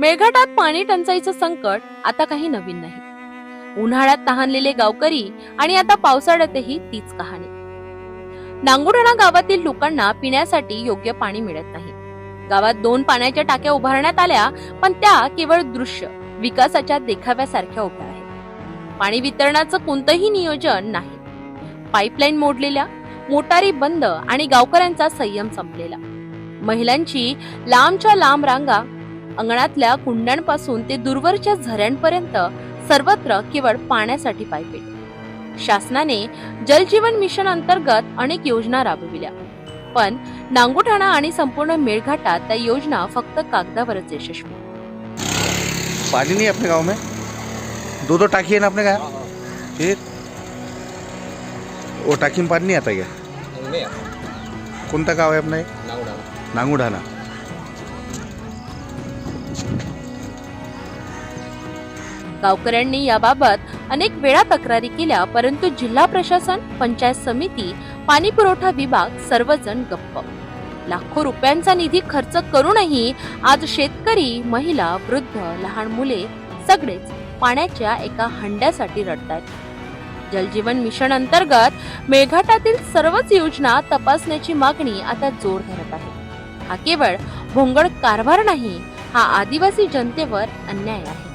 मेळघाटात पाणी टंचाईचं संकट आता काही नवीन नाही. उन्हाळ्यात तहानलेले गावकरी आणि आता पावसाळ्यातही तीच कहाणी. नांगुडाणा गावातील लोकांना पिण्यासाठी योग्य पाणी मिळत नाही. गावात दोन पाण्याच्या टाक्या उभारण्यात आल्या पण त्या केवळ दृश्य विकासाच्या देखाव्यासारख्या उभ्या आहेत. पाणी वितरणाचं कोणतंही नियोजन नाही. पाईपलाईन मोडलेल्या मोटारी बंद आणि गावकऱ्यांचा संयम संपलेला. महिलांची लांबच्या लांब रांगा अंगणातल्या कुंड्यांपासून ते दूरवरच्या झऱ्यांपर्यंत सर्वत्र केवळ पाण्यासाठी पायपेट. शासनाने जलजीवन मिशन अंतर्गत अनेक योजना राबविल्या. पण नांगुठाणा आणि संपूर्ण मेळघाटात त्या योजना फक्त कागदावरच यशस्वी. पानी नहीं है अपने गांव में दो दो टाकी है ना अपने गाँव फिर वो टाकी में पानी नहीं आता क्या नहीं. कोणता गाव आहे अपना हे? नांगुढाणा गावकऱ्यांनी याबाबत अनेक वेळा तक्रारी केल्या परंतु जिल्हा प्रशासन पंचायत समिती पाणी पुरवठा विभाग सर्वजण गप्प. लाखो रुपयांचा निधी खर्च करूनही आज शेतकरी महिला वृद्ध लहान मुले सगळेच पाण्याच्या एका हंड्यासाठी रडतात जलजीवन मिशन अंतर्गत मेळघाटातील सर्वच योजना तपासण्याची मागणी आता जोर धरत आहे. हा केवळ भोंगड कारभार नाही हा आदिवासी जनतेवर अन्याय आहे.